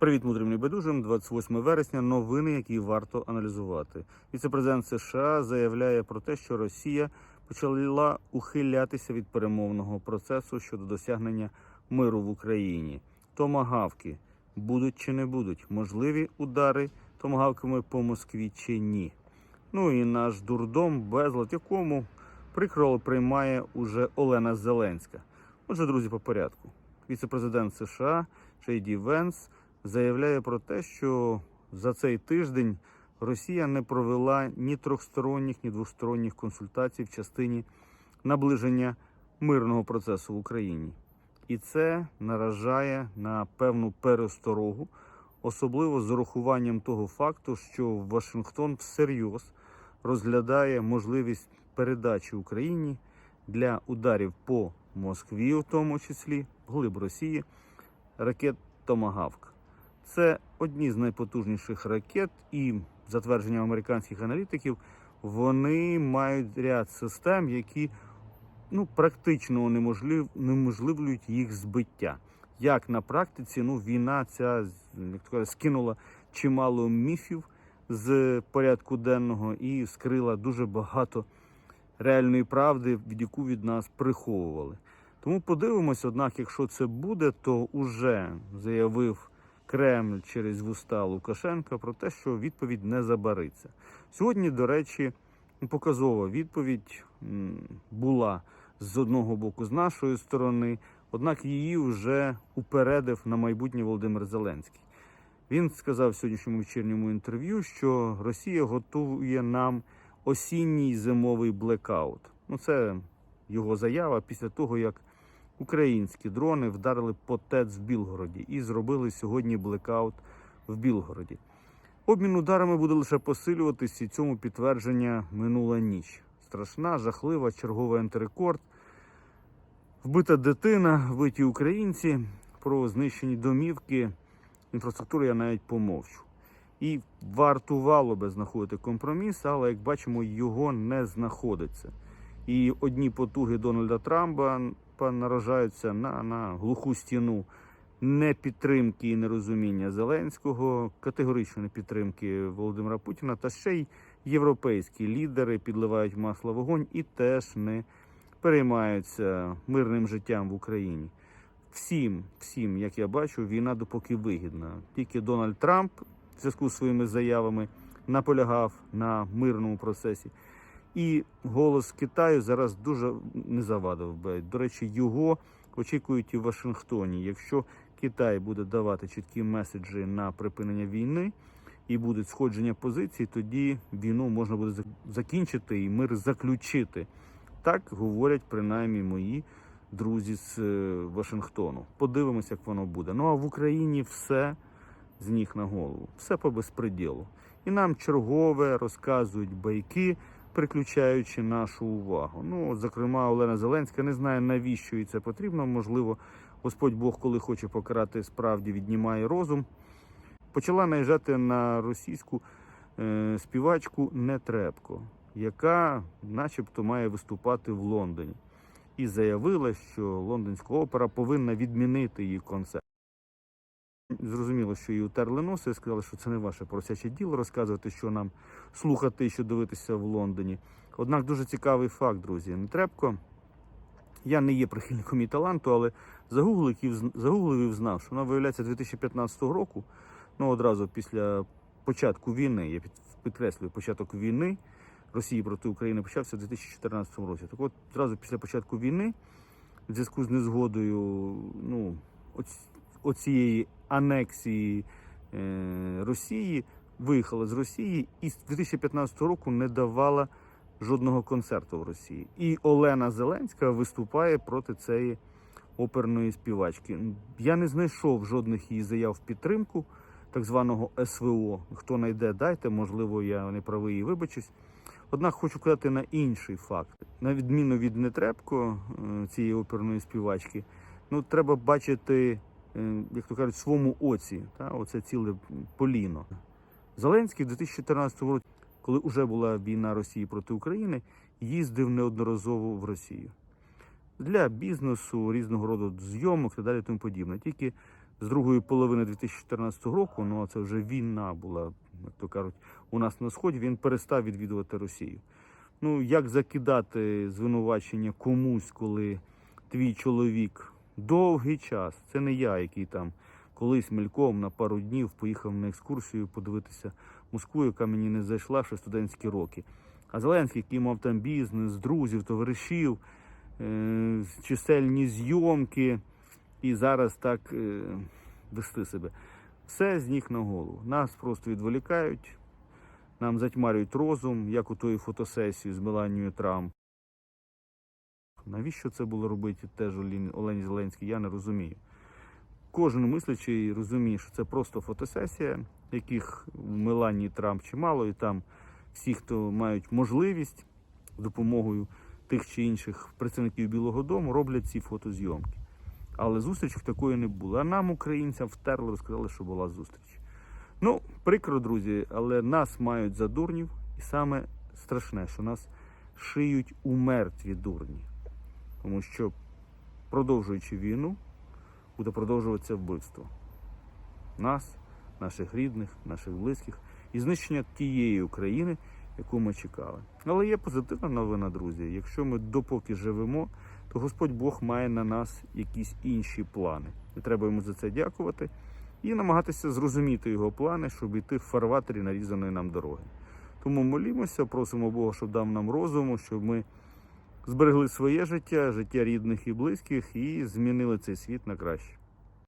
Привіт, мудрим небайдужим. 28 вересня. Новини, які варто аналізувати. Віце-президент США заявляє про те, що Росія почала ухилятися від перемовного процесу щодо досягнення миру в Україні. Томагавки будуть чи не будуть можливі удари томагавками по Москві чи ні. Ну і наш дурдом, безлад якому прикро приймає уже Олена Зеленська. Отже, друзі, по порядку. Віце-президент США Джей Ді Венс заявляє про те, що за цей тиждень Росія не провела ні трьохсторонніх, ні двосторонніх консультацій в частині наближення мирного процесу в Україні. І це наражає на певну пересторогу, особливо з урахуванням того факту, що Вашингтон всерйоз розглядає можливість передачі Україні для ударів по Москві, в тому числі глиб Росії, ракет Томагавк. Це одні з найпотужніших ракет, і за твердженням американських аналітиків, вони мають ряд систем, які ну, практично унеможлив, унеможливлюють їх збиття. Як на практиці, ну, війна ця як то кажуть, скинула чимало міфів з порядку денного і скрила дуже багато реальної правди, від яку від нас приховували. Тому подивимось, однак, якщо це буде, то уже заявив Кремль через вуста Лукашенка про те, що відповідь не забариться. Сьогодні, до речі, показова відповідь була з одного боку з нашої сторони, однак її вже упередив на майбутнє Володимир Зеленський. Він сказав в сьогоднішньому вечірньому інтерв'ю, що Росія готує нам осінній зимовий блекаут. Ну, це його заява після того, як українські дрони вдарили по ТЕЦ в Білгороді і зробили сьогодні блекаут в Білгороді. Обмін ударами буде лише посилюватись, і цьому підтвердження минула ніч. Страшна, жахлива, черговий антирекорд. Вбита дитина, вбиті українці, про знищені домівки, інфраструктуру я навіть помовчу. І вартувало би знаходити компроміс, але як бачимо, його не знаходиться. І одні потуги Дональда Трампа наражаються на, на глуху стіну непідтримки і нерозуміння Зеленського, категоричної підтримки Володимира Путіна, та ще й європейські лідери підливають масло вогонь і теж не переймаються мирним життям в Україні. Всім, всім, як я бачу, війна допоки вигідна. Тільки Дональд Трамп в зв'язку з своїми заявами наполягав на мирному процесі. І голос Китаю зараз дуже не завадив би. До речі, його очікують і в Вашингтоні. Якщо Китай буде давати чіткі меседжі на припинення війни і буде сходження позицій, тоді війну можна буде закінчити і мир заключити. Так говорять принаймні мої друзі з е, Вашингтону. Подивимося, як воно буде. Ну а в Україні все з ніг на голову, все по безпреділу. І нам чергове розказують байки приключаючи нашу увагу. Ну, зокрема, Олена Зеленська не знає, навіщо їй це потрібно. Можливо, Господь Бог, коли хоче покарати, справді віднімає розум. Почала наїжджати на російську е, співачку Нетребко, яка, начебто, має виступати в Лондоні, і заявила, що лондонська опера повинна відмінити її концерт. Зрозуміло, що її утерли носи і сказали, що це не ваше просяче діло розказувати, що нам слухати і що дивитися в Лондоні. Однак дуже цікавий факт, друзі. Нетребко. Я не є прихильником її таланту, але загуглив і взнав, що вона виявляється 2015 року, ну одразу після початку війни, я підкреслюю, початок війни Росії проти України почався в 2014 році. Так от, одразу після початку війни, в зв'язку з незгодою, ну, оцієї анексії е, Росії, виїхала з Росії і з 2015 року не давала жодного концерту в Росії. І Олена Зеленська виступає проти цієї оперної співачки. Я не знайшов жодних її заяв в підтримку так званого СВО. Хто знайде, дайте, можливо, я не правий і вибачусь. Однак хочу казати на інший факт. На відміну від Нетребко, е, цієї оперної співачки, ну треба бачити, як то кажуть, своєму оці, та, оце ціле поліно. Зеленський в 2014 році, коли вже була війна Росії проти України, їздив неодноразово в Росію для бізнесу, різного роду зйомок і далі тому подібне. Тільки з другої половини 2014 року, ну а це вже війна була, як то кажуть, у нас на сході, він перестав відвідувати Росію. Ну, як закидати звинувачення комусь, коли твій чоловік довгий час, це не я, який там колись мельком на пару днів поїхав на екскурсію подивитися Москву, яка мені не зайшла ще студентські роки. А Зеленський, який мав там бізнес, друзів, товаришів, е- чисельні зйомки, і зараз так е- вести себе. Все з ніг на голову. Нас просто відволікають, нам затьмарюють розум, як у тої фотосесії з Меланією Трамп. Навіщо це було робити теж Олені Зеленській, я не розумію. Кожен мислячий розуміє, що це просто фотосесія, яких в Меланії Трамп чимало, і там всі, хто мають можливість допомогою тих чи інших представників Білого Дому, роблять ці фотозйомки. Але зустрічі такої не було. А нам, українцям, втерли, розказали, що була зустріч. Ну, прикро, друзі, але нас мають за дурнів, і саме страшне, що нас шиють у мертві дурні. Тому що, продовжуючи війну, буде продовжуватися вбивство нас, наших рідних, наших близьких і знищення тієї України, яку ми чекали. Але є позитивна новина, друзі. Якщо ми допоки живемо, то Господь Бог має на нас якісь інші плани. І треба йому за це дякувати і намагатися зрозуміти його плани, щоб йти в фарватері нарізаної нам дороги. Тому молімося, просимо Бога, щоб дав нам розуму, щоб ми зберегли своє життя, життя рідних і близьких, і змінили цей світ на краще.